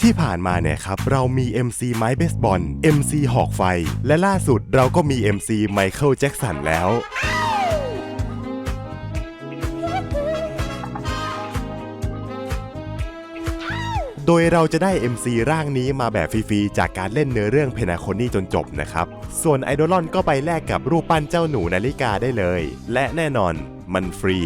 ที่ผ่านมาเนี่ยครับ เรามี MC ไม้เบสบอล MC หอกไฟ และล่าสุดเราก็มี MC ไมเคิลแจ็กสันแล้ว โดยเราจะได้ MC ร่างนี้มาแบบฟรีๆ จากการเล่นเนื้อเรื่องเพนาโคนี่จนจบนะครับ ส่วนไอดอลอนก็ไปแลกกับรูปปั้นเจ้าหนูนาฬิกาได้เลย และแน่นอนมันฟรี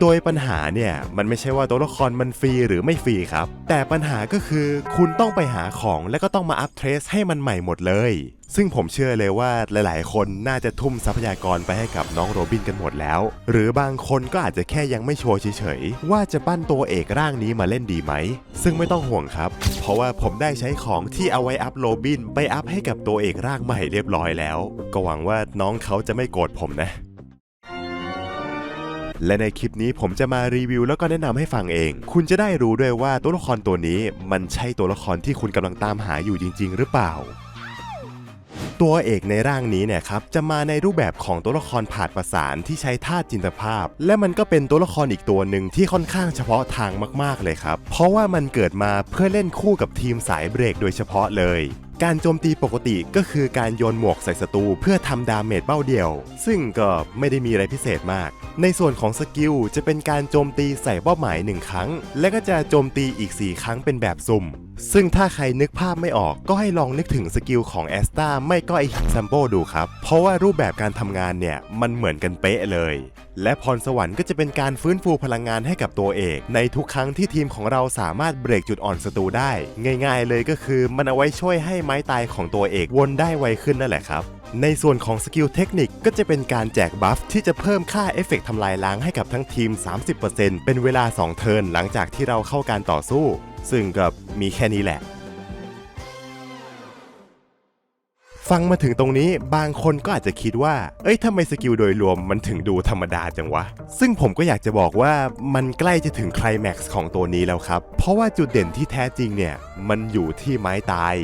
โดยปัญหาเนี่ย มันไม่ใช่ว่าตัวละครมันฟรีหรือไม่ฟรีครับ แต่ปัญหาก็คือคุณต้องไปหาของและก็ต้องมาอัพเทรสให้มันใหม่หมดเลย ซึ่งผมเชื่อเลยว่าหลายๆ คนน่าจะทุ่มทรัพยากรไปให้กับน้องโรบินกันหมดแล้ว หรือบางคนก็อาจจะแค่ยังไม่ชัวร์เฉยๆ ว่าจะปั้นตัวเอกร่างนี้มาเล่นดีไหม ซึ่งไม่ต้องห่วงครับ เพราะว่าผมได้ใช้ของที่เอาไว้อัพโรบินไปอัพให้กับตัวเอกร่างใหม่เรียบร้อยแล้ว ก็หวังว่าน้องเขาจะไม่โกรธผมนะ และในคลิปนี้ผมจะมารีวิวแล้วก็แนะนำให้ฟังเอง คุณจะได้รู้ด้วยว่าตัวละครตัวนี้มันใช่ตัวละครที่คุณกำลังตามหาอยู่จริง ๆ หรือเปล่าตัวเอกในร่างนี้เนี่ยครับจะมาในรูปแบบของตัวละครผาดประสานที่ใช้ธาตุจินตภาพ และมันก็เป็นตัวละครอีกตัวหนึ่งที่ค่อนข้างเฉพาะทางมากๆเลยครับ เพราะว่ามันเกิดมาเพื่อเล่นคู่กับทีมสายเบรกโดยเฉพาะเลย การโจมตีปกติก็คือการโยนหมวกใส่ศัตรูเพื่อทำดาเมจเบ้าเดียว ซึ่งก็ไม่ได้มีอะไรพิเศษมาก ในส่วนของสกิลจะเป็นการโจมตีใส่เป้าหมาย 1 ครั้ง และก็จะโจมตีอีก 4 ครั้งเป็นแบบสุ่ม ซึ่งถ้าใครนึกภาพไม่ออกก็ให้ลองนึกถึงสกิลของแอสตาไม่ก็ไอซัมโบดูครับ เพราะว่ารูปแบบการทำงานเนี่ย มันเหมือนกันเป๊ะเลย และพรสวรรค์ก็จะเป็นการฟื้นฟูพลังงานให้กับตัวเอก ในทุกครั้งที่ทีมของเราสามารถเบรกจุดอ่อนศัตรูได้ ง่าย ๆ เลยก็คือมันเอาไว้ช่วยให้ไม้ตายของตัวเอกวนได้ไวขึ้นนั่นแหละครับในส่วนของสกิลเทคนิคก็จะเป็นการแจกบัฟที่จะเพิ่มค่าเอฟเฟกต์ทำลายล้างให้กับทั้งทีม 30%เป็นเวลา 2 เทิร์นหลังจากที่เราเข้าการต่อสู้ ซึ่งก็มีแค่นี้แหละ ฟังมาถึงตรงนี้บางคนก็อาจจะคิดว่า เอ้ยทำไมสกิลโดยรวมมันถึงดูธรรมดาจังวะ ซึ่งผมก็อยากจะบอกว่ามันใกล้จะถึงไคลแม็กซ์ของตัวนี้แล้วครับ เพราะว่าจุดเด่นที่แท้จริงเนี่ยมันอยู่ที่ไม้ตาย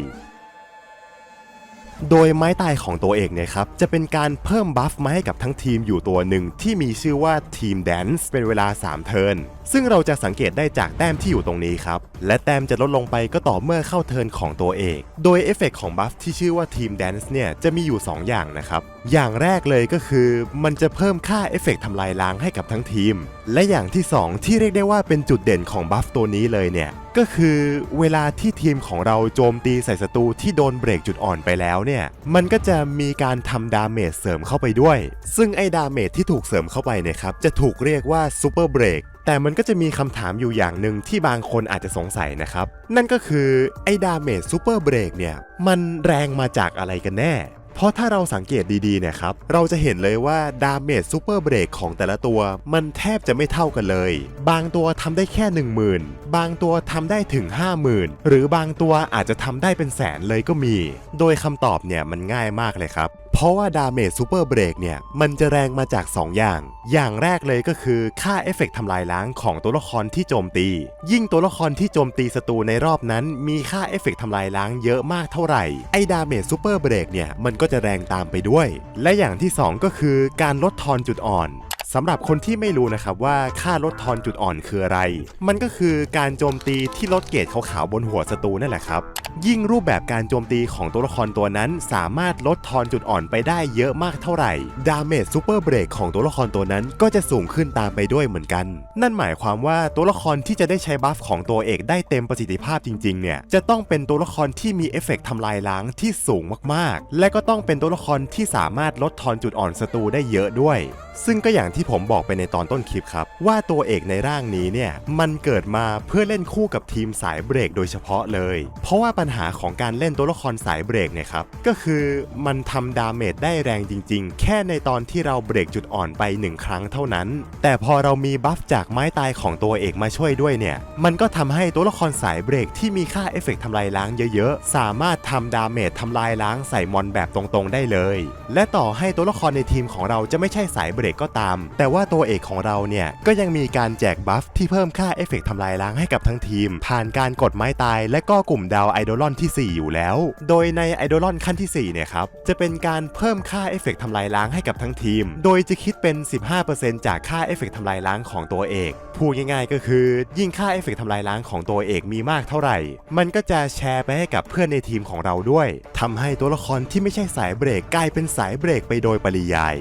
โดยไม้ตายของตัวเอกเนี่ยครับ จะเป็นการเพิ่มบัฟมาให้กับทั้งทีมอยู่ตัวหนึ่งที่มีชื่อว่าทีมแดนซ์เป็นเวลา 3 เทิร์นซึ่งเราจะสังเกตได้จากแต้มที่อยู่ตรงนี้ครับ และแต้มจะลดลงไปก็ต่อเมื่อเข้าเทิร์นของตัวเอก โดยเอฟเฟกของบัฟที่ชื่อว่าทีมแดนซ์เนี่ยจะมีอยู่ 2 อย่างนะครับอย่างแรกเลยก็คือมันจะเพิ่มค่าเอฟเฟกทำลายล้างให้กับทั้งทีม และอย่างที่ 2 ที่เรียกได้ว่าเป็นจุดเด่นของบัฟตัวนี้เลยเนี่ย ก็คือเวลาที่ทีมของเราโจมตีใส่ศัตรูที่โดนเบรกจุดอ่อนไปแล้วเนี่ย มันก็จะมีการทำดาเมจเสริมเข้าไปด้วย ซึ่งไอ้ดาเมจที่ถูกเสริมเข้าไปเนี่ยครับจะถูกเรียกว่าซูเปอร์เบรกแต่มันก็จะมีคำถามอยู่อย่างหนึ่งที่บางคนอาจจะสงสัยนะครับ นั่นก็คือไอ้ดาเมจซูเปอร์เบรกเนี่ย มันแรงมาจากอะไรกันแน่ เพราะถ้าเราสังเกตดีๆเนี่ยครับ เราจะเห็นเลยว่าดาเมจซูเปอร์เบรกของแต่ละตัว มันแทบจะไม่เท่ากันเลย บางตัวทำได้แค่ 10,000 บางตัวทำได้ถึง 50,000 หรือบางตัวอาจจะทำได้เป็นแสนเลยก็มี โดยคำตอบเนี่ยมันง่ายมากเลยครับเพราะว่าดาเมจซูเปอร์เบรกเนี่ย มันจะแรงมาจาก 2 อย่าง อย่างแรกเลยก็คือค่าเอฟเฟกต์ทำลายล้างของตัวละครที่โจมตี ยิ่งตัวละครที่โจมตีศัตรูในรอบนั้น มีค่าเอฟเฟกต์ทำลายล้างเยอะมากเท่าไหร่ ไอ้ดาเมจซูเปอร์เบรกเนี่ย มันก็จะแรงตามไปด้วย และอย่างที่ 2 ก็คือการลดทอนจุดอ่อน สำหรับคนที่ไม่รู้นะครับว่าค่าลดทอนจุดอ่อนคืออะไร มันก็คือการโจมตีที่ลดเกรดขาวๆบนหัวศัตรูนั่นแหละครับ ยิ่งรูปแบบการโจมตีของตัวละครตัวนั้น สามารถลดทอนจุดอ่อนไปได้เยอะมากเท่าไหร่ดาเมจซูเปอร์เบรกของตัวละครตัวนั้นก็จะสูงขึ้นตามไปด้วยเหมือนกัน นั่นหมายความว่าตัวละครที่จะได้ใช้บัฟของตัวเอกได้เต็มประสิทธิภาพจริงๆเนี่ยจะต้องเป็นตัวละครที่มีเอฟเฟกต์ทำลายล้างที่สูงมากๆ และก็ต้องเป็นตัวละครที่สามารถลดทอนจุดอ่อนศัตรูได้เยอะด้วย ซึ่งก็อย่างที่ที่ผมบอกไปในตอนต้นคลิปครับ ว่าตัวเอกในร่างนี้เนี่ยมันเกิดมาเพื่อเล่นคู่กับทีมสายเบรกโดยเฉพาะเลย เพราะว่าปัญหาของการเล่นตัวละครสายเบรกเนี่ยครับก็คือมันทำดาเมจได้แรงจริง ๆ แค่ในตอนที่เราเบรกจุดอ่อนไปหนึ่งครั้งเท่านั้น แต่พอเรามีบัฟจากไม้ตายของตัวเอกมาช่วยด้วยเนี่ยมันก็ทำให้ตัวละครสายเบรกที่มีค่าเอฟเฟกต์ทำลายล้างเยอะๆ สามารถทำดาเมจทำลายล้างใส่มอนแบบตรงๆได้เลย และต่อให้ตัวละครในทีมของเราจะไม่ใช่สายเบรกก็ตามแต่ว่าตัวเอกของเราเนี่ย ก็ยังมีการแจกบัฟที่เพิ่มค่าเอฟเฟกต์ทำลายล้างให้กับทั้งทีม ผ่านการกดไม้ตายและก็กลุ่มดาวไอดอลอนที่ 4 อยู่แล้ว โดยในไอดอลอนขั้นที่ 4 เนี่ยครับ จะเป็นการเพิ่มค่าเอฟเฟกต์ทำลายล้างให้กับทั้งทีม โดยจะคิดเป็น 15%จากค่าเอฟเฟกต์ทำลายล้างของตัวเอกพูดง่ายๆ ก็คือ ยิ่งค่าเอฟเฟกต์ทำลายล้างของตัวเอกมีมากเท่าไหร่ มันก็จะแชร์ไปให้กับเพื่อนในทีมของเราด้วยทำให้ตัวละครที่ไม่ใช่สายเบรกกลายเป็นสายเบรกไปโดยปริยาย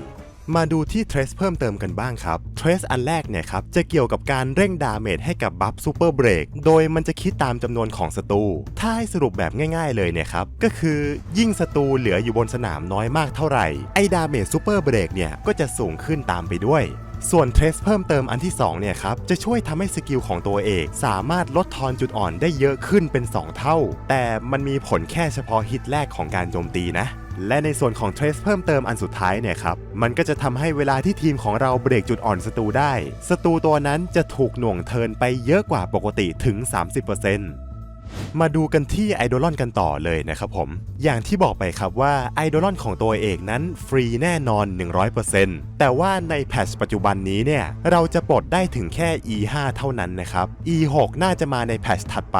มาดูที่เทรสเพิ่มเติมกันบ้างครับเทรสอันแรกเนี่ยครับจะเกี่ยวกับการเร่งดาเมจให้กับบัฟซูเปอร์เบรกโดยมันจะคิดตามจำนวนของศัตรูถ้าให้สรุปแบบง่ายๆเลยเนี่ยครับก็คือยิ่งศัตรูเหลืออยู่บนสนามน้อยมากเท่าไหร่ไอ้ดาเมจซูเปอร์เบรกเนี่ยก็จะสูงขึ้นตามไปด้วยส่วนเทรสเพิ่มเติมอันที่2เนี่ยครับจะช่วยทำให้สกิลของตัวเอก สามารถลดทอนจุดอ่อนได้เยอะขึ้นเป็น 2 เท่า แต่มันมีผลแค่เฉพาะฮิตแรกของการโจมตีนะ และในส่วนของเทรสเพิ่มเติมอันสุดท้ายเนี่ยครับ มันก็จะทำให้เวลาที่ทีมของเราเบรกจุดอ่อนศัตรูได้ศัตรูตัวนั้นจะถูกหน่วงเทินไปเยอะกว่าปกติถึง 30%มาดูกันที่ไอดอลอนกันต่อเลยนะครับผม อย่างที่บอกไปครับว่าไอดอลอนของตัวเอกนั้นฟรีแน่นอน 100%แต่ว่าในแพทชปัจจุบันนี้เนี่ย เราจะปลดได้ถึงแค่ E5 เท่านั้นนะครับ E6 น่าจะมาในแพทชถัดไป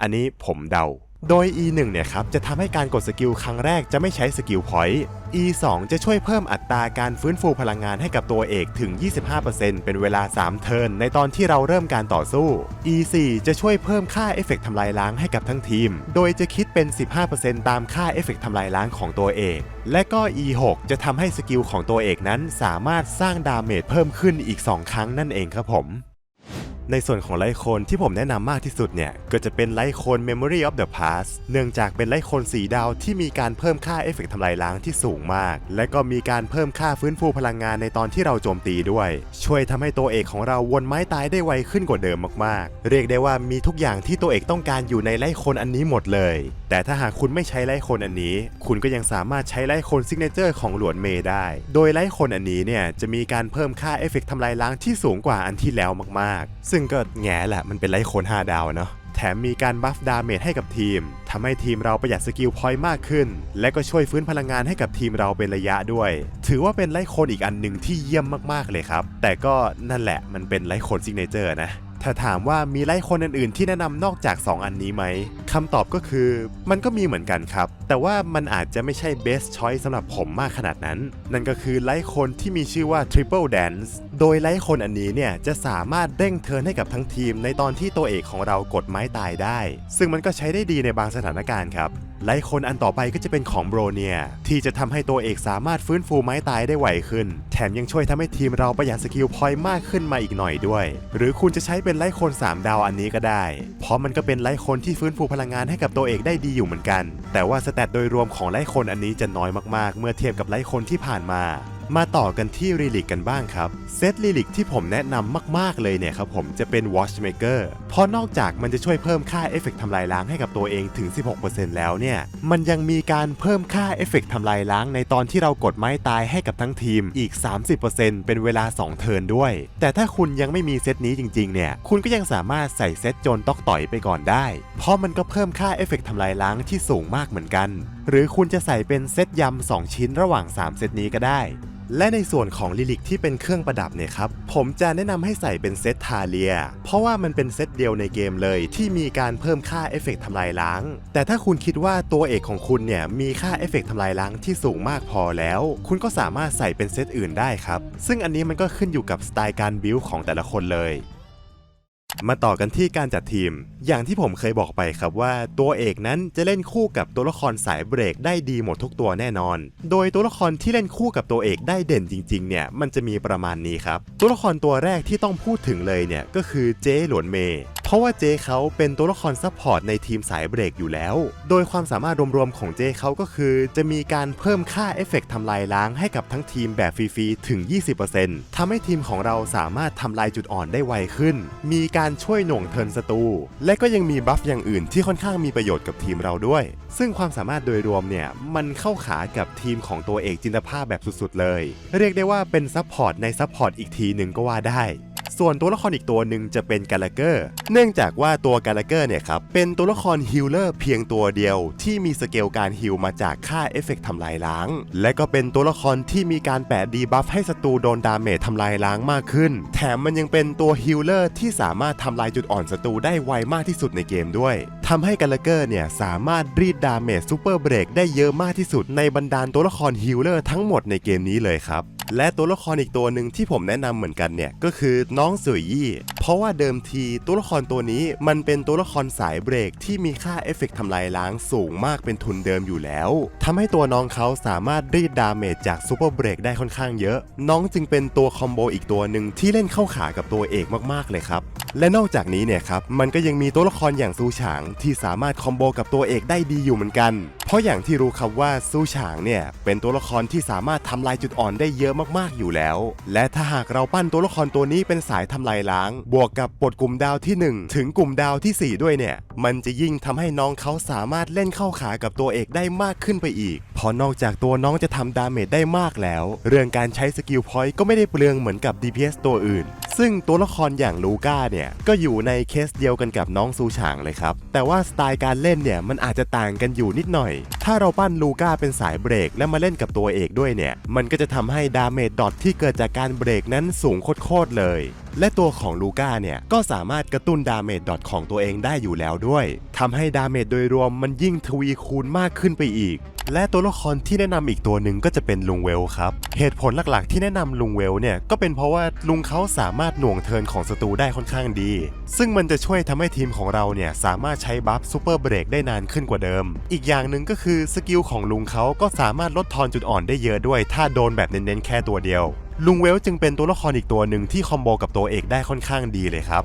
อันนี้ผมเดา โดย E1 เนี่ยครับจะทำให้การกดสกิลครั้งแรกจะไม่ใช้สกิลพอยต์ E2 จะช่วยเพิ่มอัตราการฟื้นฟูพลังงานให้กับตัวเอกถึง 25%เป็นเวลา 3 เทิร์นในตอนที่เราเริ่มการต่อสู้ E4 จะช่วยเพิ่มค่าเอฟเฟกต์ทำลายล้างให้กับทั้งทีม โดยจะคิดเป็น 15%ตามค่าเอฟเฟกต์ทำลายล้างของตัวเอก และก็ E6 จะทำให้สกิลของตัวเอกนั้นสามารถสร้างดาเมจเพิ่มขึ้นอีก 2 ครั้งนั่นเองครับผม ในส่วนของไลโคนที่ผมแนะนำมากที่สุดเนี่ย ก็จะเป็นไลโคน Memory of the Past เนื่องจากเป็นไลโคนสีดาวที่มีการเพิ่มค่าเอฟเฟกต์ทำลายล้างที่สูงมาก และก็มีการเพิ่มค่าฟื้นฟูพลังงานในตอนที่เราโจมตีด้วย ช่วยทำให้ตัวเอกของเราวนไม้ตายได้ไวขึ้นกว่าเดิมมากๆ เรียกได้ว่ามีทุกอย่างที่ตัวเอกต้องการอยู่ในไลโคนอันนี้หมดเลย แต่ถ้าหากคุณไม่ใช้ไลโคนอันนี้ คุณก็ยังสามารถใช้ไลโคนซิกเนเจอร์ของหลวนเมย์ได้ โดยไลโคนอันนี้เนี่ยจะมีการเพิ่มค่าเอฟเฟกต์ทำลายล้างที่สูงกว่าอันที่แล้วมากๆ ซึ่งก็แง่แหละมันเป็นไลโคน5ดาวเนาะแถมมีการบัฟดาเมจให้กับทีมทำให้ทีมเราประหยัดสกิลพอยต์มากขึ้น และก็ช่วยฟื้นพลังงานให้กับทีมเราเป็นระยะด้วย ถือว่าเป็นไลโคนอีกอันหนึ่งที่เยี่ยมมากๆเลยครับ แต่ก็นั่นแหละมันเป็นไลโคนซิกเนเจอร์นะ ถ้าถามว่ามีไลฟ์คนอื่นๆ ที่แนะนำนอกจาก 2 อันนี้ไหมคำตอบก็คือมันก็มีเหมือนกันครับ แต่ว่ามันอาจจะไม่ใช่ best choice สำหรับผมมากขนาดนั้น นั่นก็คือไลฟ์คนที่มีชื่อว่า triple dance โดยไลฟ์คนอันนี้เนี่ยจะสามารถเร่งเทิร์นให้กับทั้งทีม ในตอนที่ตัวเอกของเรากดไม้ตายได้ ซึ่งมันก็ใช้ได้ดีในบางสถานการณ์ครับ ไลฟ์คนอันต่อไปก็จะเป็นของโบรเนีย ที่จะทำให้ตัวเอกสามารถฟื้นฟูไม้ตายได้ไวขึ้น แถมยังช่วยทำให้ทีมเราประหยัดสกิลพอยต์มากขึ้นมาอีกหน่อยด้วย หรือคุณจะใช้เป็นไลฟ์คน 3 ดาวอันนี้ก็ได้ เพราะมันก็เป็นไลฟ์คนที่ฟื้นฟูพลังงานให้กับตัวเอกได้ดีอยู่เหมือนกัน แต่ว่าสแตทโดยรวมของไลฟ์คนอันนี้จะน้อยมากๆ เมื่อเทียบกับไลฟ์คนที่ผ่านมา มาต่อกันที่รีลิกกันบ้างครับ เซตรีลิกที่ผมแนะนำมากๆเลยเนี่ยครับผมจะเป็น Watchmaker เพราะนอกจากมันจะช่วยเพิ่มค่าเอฟเฟกต์ทำลายล้างให้กับตัวเองถึง 16%แล้วเนี่ย มันยังมีการเพิ่มค่าเอฟเฟกต์ทำลายล้างในตอนที่เรากดไม้ตายให้กับทั้งทีมอีก 30%เป็นเวลา 2 เทิร์นด้วย แต่ถ้าคุณยังไม่มีเซตนี้จริงๆเนี่ย คุณก็ยังสามารถใส่เซตโจนตอกต่อยไปก่อนได้ เพราะมันก็เพิ่มค่าเอฟเฟกต์ทำลายล้างที่สูงมากเหมือนกัน หรือคุณจะใส่เป็นเซตยำ 2 ชิ้นระหว่าง 3 เซตนี้ก็ได้ และในส่วนของลิลิกที่เป็นเครื่องประดับเนี่ยครับ ผมจะแนะนำให้ใส่เป็นเซตทาเลีย เพราะว่ามันเป็นเซตเดียวในเกมเลย ที่มีการเพิ่มค่าเอฟเฟกต์ทำลายล้าง แต่ถ้าคุณคิดว่าตัวเอกของคุณเนี่ยมีค่าเอฟเฟกต์ทำลายล้างที่สูงมากพอแล้ว คุณก็สามารถใส่เป็นเซตอื่นได้ครับ ซึ่งอันนี้มันก็ขึ้นอยู่กับสไตล์การบิวของแต่ละคนเลย มาต่อกันที่การจัดทีม อย่างที่ผมเคยบอกไปครับว่า ตัวเอกนั้นจะเล่นคู่กับตัวละครสายเบรกได้ดีหมดทุกตัวแน่นอน โดยตัวละครที่เล่นคู่กับตัวเอกได้เด่นจริงๆ เนี่ยมันจะมีประมาณนี้ครับ ตัวละครตัวแรกที่ต้องพูดถึงเลยเนี่ยก็คือเจ๊หลวนเมย์ ราะว่าเจเขาเป็นตัวละครซัพพอร์ตในทีมสายเบรกอยู่แล้ว โดยความสามารถรวมๆของเจเขาก็คือ จะมีการเพิ่มค่าเอฟเฟกต์ทำลายล้างให้กับทั้งทีมแบบฟรีๆถึง 20%ทำให้ทีมของเราสามารถทำลายจุดอ่อนได้ไวขึ้น มีการช่วยหน่วงเทินศัตรูและก็ยังมีบัฟอย่างอื่นที่ค่อนข้างมีประโยชน์กับทีมเราด้วย ซึ่งความสามารถโดยรวมเนี่ยมันเข้าขากับทีมของตัวเอกจินตภาพแบบสุดๆเลย เรียกได้ว่าเป็นซัพพอร์ตในซัพพอร์ตอีกทีหนึ่งก็ว่าได้ ส่วนตัวละครอีกตัวหนึ่งจะเป็นกาลาเกอร์ เนื่องจากว่าตัวกาลาเกอร์เนี่ยครับเป็นตัวละครฮิลเลอร์เพียงตัวเดียว ที่มีสเกลการฮิลมาจากค่าเอฟเฟกต์ทำลายล้าง และก็เป็นตัวละครที่มีการแปะดีบัฟให้ศัตรูโดนดาเมจทำลายล้างมากขึ้น แถมมันยังเป็นตัวฮิลเลอร์ที่สามารถทำลายจุดอ่อนศัตรูได้ไวมากที่สุดในเกมด้วยทำให้กาลาเกอร์เนี่ยสามารถรีดดาเมจซูเปอร์เบรกได้เยอะมากที่สุดในบรรดาตัวละครฮิลเลอร์ทั้งหมดในเกมนี้เลยครับและตัวละครอีกตัวหนึ่งที่ผมแนะนำเหมือนกันเนี่ยก็คือน้องสุยยี่ เพราะว่าเดิมทีตัวละครตัวนี้มันเป็นตัวละครสายเบรกที่มีค่าเอฟเฟกต์ทำลายล้างสูงมากเป็นทุนเดิมอยู่แล้วทำให้ตัวน้องเขาสามารถรีดดาเมจจากซูเปอร์เบรกได้ค่อนข้างเยอะ น้องจึงเป็นตัวคอมโบอีกตัวหนึ่งที่เล่นเข้าขากับตัวเอกมากๆเลยครับและนอกจากนี้เนี่ยครับมันก็ยังมีตัวละครอย่างซูฉางที่สามารถคอมโบกับตัวเอกได้ดีอยู่เหมือนกัน เพราะอย่างที่รู้ครับว่าซูฉางเนี่ยเป็นตัวละครที่สามารถทำลายจุดอ่อนได้เยอะมากๆอยู่แล้ว และถ้าหากเราปั้นตัวละครตัวนี้เป็นสายทำลายล้าง บวกกับปลดกลุ่มดาวที่ 1 ถึงกลุ่มดาวทีสี่4 ด้วยเนี่ย มันจะยิ่งทำให้น้องเขาสามารถเล่นเข้าขากับตัวเอกได้มากขึ้นไปอีกพราะนอกจากตัวน้องจะทำดาเมจได้มากแล้ว เรื่องการใช้สกิลพอยต์ก็ไม่ได้เปลืองเหมือนกับ DPS ตัวอื่น ซึ่งตัวละครอย่างลูก้าเนี่ยก็อยู่ในเคสเดียวกันกับน้องซูฉางเลยครับ แต่ว่าสไตล์การเล่นเนี่ยมันอาจจะต่างกันอยู่นิดหน่อย ถ้าเราปั้นลูก้าเป็นสายเบรกและมาเล่นกับตัวเอกด้วยเนี่ย มันก็จะทำให้ดาเมจดอทที่เกิดจากการเบรกนั้นสูงโคตรเลย และตัวของลูก้าเนี่ย ก็สามารถกระตุ้นดาเมจดอทของตัวเองได้อยู่แล้วด้วยทำให้ดาเมจโดยรวมมันยิ่งทวีคูณมากขึ้นไปอีก และตัวละครที่แนะนำอีกตัวหนึ่งก็จะเป็นลุงเวลครับ เหตุผลหลักๆ ที่แนะนำลุงเวลเนี่ยก็เป็นเพราะว่าลุงเขาสามารถหน่วงเทินของศัตรูได้ค่อนข้างดี ซึ่งมันจะช่วยทำให้ทีมของเราเนี่ยสามารถใช้บัฟซูเปอร์เบรกได้นานขึ้นกว่าเดิม อีกอย่างหนึ่งก็คือสกิลของลุงเขาก็สามารถลดทอนจุดอ่อนได้เยอะด้วย ถ้าโดนแบบเน้นๆแค่ตัวเดียว ลุงเวลจึงเป็นตัวละครอีกตัวหนึ่งที่คอมโบกับตัวเอกได้ค่อนข้างดีเลยครับ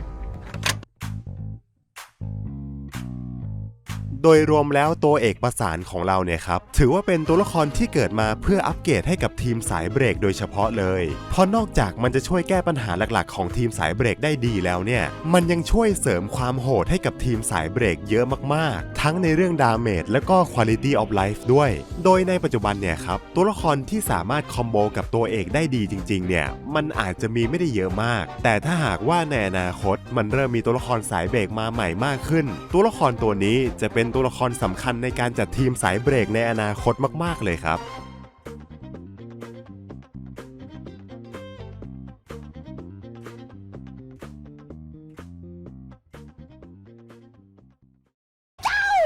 โดยรวมแล้วตัวเอกประสานของเราเนี่ยครับ ถือว่าเป็นตัวละครที่เกิดมาเพื่ออัปเกรดให้กับทีมสายเบรกโดยเฉพาะเลย เพราะนอกจากมันจะช่วยแก้ปัญหาหลักๆ ของทีมสายเบรกได้ดีแล้วเนี่ย มันยังช่วยเสริมความโหดให้กับทีมสายเบรกเยอะมากๆ ทั้งในเรื่องดาเมจและก็ Quality of Life ด้วย โดยในปัจจุบันเนี่ยครับ ตัวละครที่สามารถคอมโบกับตัวเอกได้ดีจริง ๆ เนี่ย มันอาจจะมีไม่ได้เยอะมาก แต่ถ้าหากว่าในอนาคต มันเริ่มมีตัวละครสายเบรกมาใหม่มากขึ้น ตัวละครตัวนี้จะเป็นตัวละครสำคัญในการจัดทีมสายเบรกในอนาคตมาก ๆ เลยครับ